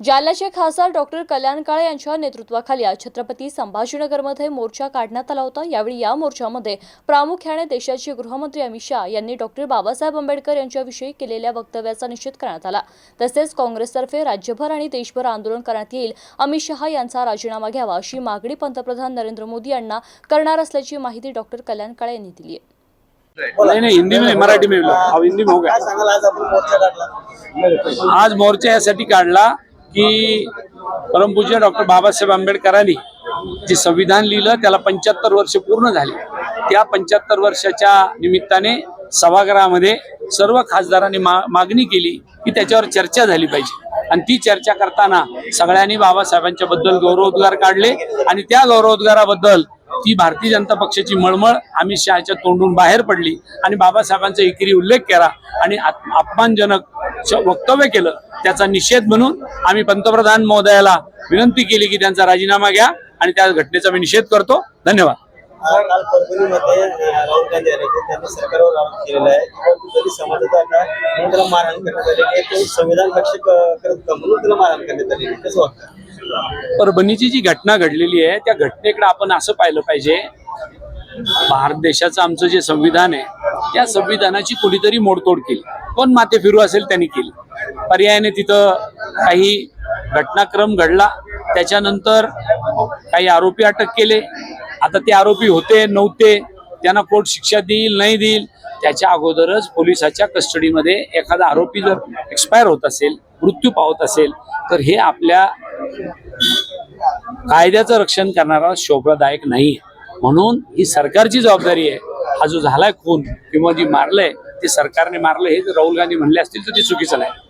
जालन्याचे खासदार डॉक्टर कल्याण काळे यांच्या नेतृत्वाखाली आज छत्रपती संभाजीनगरमध्ये मोर्चा काढण्यात आला होता. यावेळी या मोर्चामध्ये प्रामुख्याने देशाचे गृहमंत्री अमित शहा यांनी डॉक्टर बाबासाहेब आंबेडकर यांच्याविषयी केलेल्या वक्तव्याचा निषेध करण्यात आला. तसेच काँग्रेसतर्फे राज्यभर आणि देशभर आंदोलन करण्यात येईल अमित शहा यांचा राजीनामा घ्यावा अशी मागणी पंतप्रधान नरेंद्र मोदी यांना करणार असल्याची माहिती डॉक्टर कल्याण काळे यांनी दिली आहे. नहीं नहीं हिंदी में नहीं, मराठी में हिंदी में हो गया सांगाल आज आपण मोर्चा काढला आज मोर्चा यासाठी काढला. की परमपूज्य डॉक्टर बाबासाहेब आंबेडकरांनी जे संविधान लिहिलं त्याला पंच्याहत्तर वर्ष पूर्ण झाली. त्या पंच्याहत्तर वर्षाच्या निमित्ताने सभागृहामध्ये सर्व खासदारांनी मा मागणी केली की त्याच्यावर चर्चा झाली पाहिजे. आणि ती चर्चा करताना सगळ्यांनी बाबासाहेबांच्या बद्दल गौरवोद्गार काढले आणि त्या गौरवोद्गाराबद्दल ती भारतीय जनता पक्षाची मळमळ अमित शहाच्या तोंडून बाहेर पडली आणि बाबासाहेबांचा एकेरी उल्लेख केला आणि अपमानजनक वक्तव्य केलं त्याचा निषेध म्हणून आम्ही पंतप्रधान महोदयाला विनंती केली की त्यांचा राजीनामा घ्या आणि त्या घटनेचा मी निषेध करतो. धन्यवाद. आज काल परभणीमध्ये अं, राहुल गांधी आले होते. त्यांनी सरकारवर आरोप केलेला आहे की बाबा तू कधी समाजाचा आता म्हणून त्याला मारहाण करण्यात आलेली आहे तो संविधान रक्षक अं, करत का? म्हणून त्याला मारहाण करण्यात आलेली आहे. कसं वाटतं परभणीची जी घटना घडलेली आहे त्या घटनेकडे आपण असं पाहिलं पाहिजे भारत देशाचं आमचं जे संविधान आहे त्या संविधानाची कुणीतरी मोडतोड केली. कोण माते फिरू असेल त्यांनी केली. पर्यायाने तिथं काही घटनाक्रम घडला. त्याच्यानंतर काही आरोपी अटक केले. आता ते आरोपी होते नव्हते त्यांना कोर्ट शिक्षा देईल नाही देईल त्याच्या अगोदरच पोलिसाच्या कस्टडीमध्ये एखादा आरोपी जर एक्सपायर होत असेल मृत्यू पावत असेल तर हे आपल्या कायद्याचं रक्षण करणारा शोभदायक नाही म्हणून ही सरकारची जबाबदारी आहे. हा जो झालाय खून किंवा जी मारलंय ते सरकारने मारलं हे जर राहुल गांधी म्हणले असतील तर ते चुकीचं नाही.